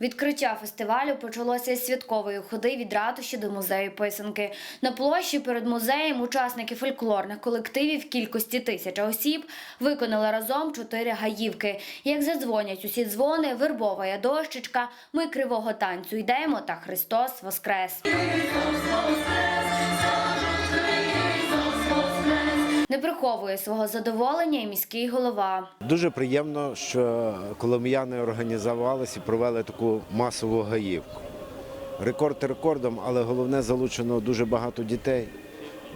Відкриття фестивалю почалося із святкової ходи від ратуші до музею писанки. На площі перед музеєм учасники фольклорних колективів кількості тисяч осіб виконали разом чотири гаївки. Як задзвонять усі дзвони, вербова я дощечка, ми кривого танцю йдемо та Христос Воскрес. Не приховує свого задоволення і міський голова. Дуже приємно, що коломияни організувалися і провели таку масову гаївку. Рекорд рекордом, але головне залучено дуже багато дітей.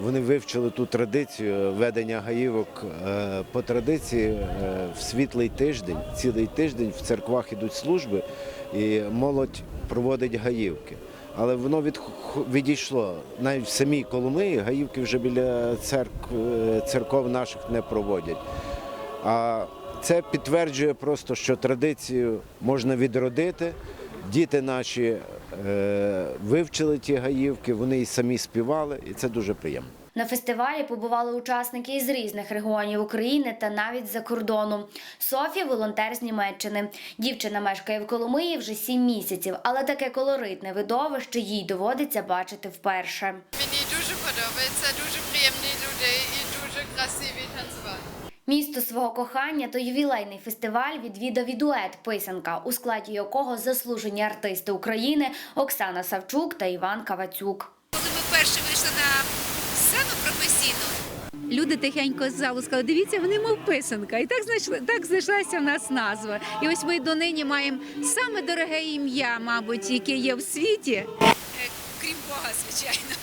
Вони вивчили ту традицію ведення гаївок е, по традиції е, в світлий тиждень. Цілий тиждень в церквах ідуть служби, і молодь проводить гаївки. Але воно від, відійшло. Навіть в самій Коломиї гаївки вже біля церкв, е, церков наших не проводять. А це підтверджує просто, що традицію можна відродити. Діти наші е, вивчили ті гаївки, вони і самі співали, і це дуже приємно. На фестивалі побували учасники із різних регіонів України та навіть з-за кордону. Софія волонтер з Німеччини. Дівчина мешкає в Коломиї вже сім місяців, але таке колоритне видовище їй доводиться бачити вперше. Мені дуже подобається, дуже приємні люди і дуже красиві танцювати. Місто свого кохання то ювілейний фестиваль відвідав і дует писанка, у складі якого заслужені артисти України Оксана Савчук та Іван Кавацюк. Коли ми вперше вийшли на сцену професійно. люди тихенько з залу сказали, дивіться, вони мов писанка. І так знайшли, так знайшлася в нас назва. І ось ми донині маємо саме дороге ім'я, мабуть, яке є в світі. Е, Крім Бога, звичайно.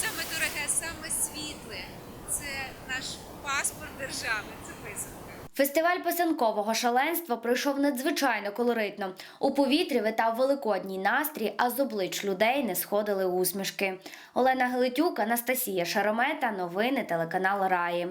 Саме дороге, саме світле. Це наш паспорт держави, це писанка. Фестиваль писанкового шаленства пройшов надзвичайно колоритно. У повітрі витав великодній настрій, а з облич людей не сходили усмішки. Олена Гелетюк, Анастасія Шаромета. Новини телеканал Раї.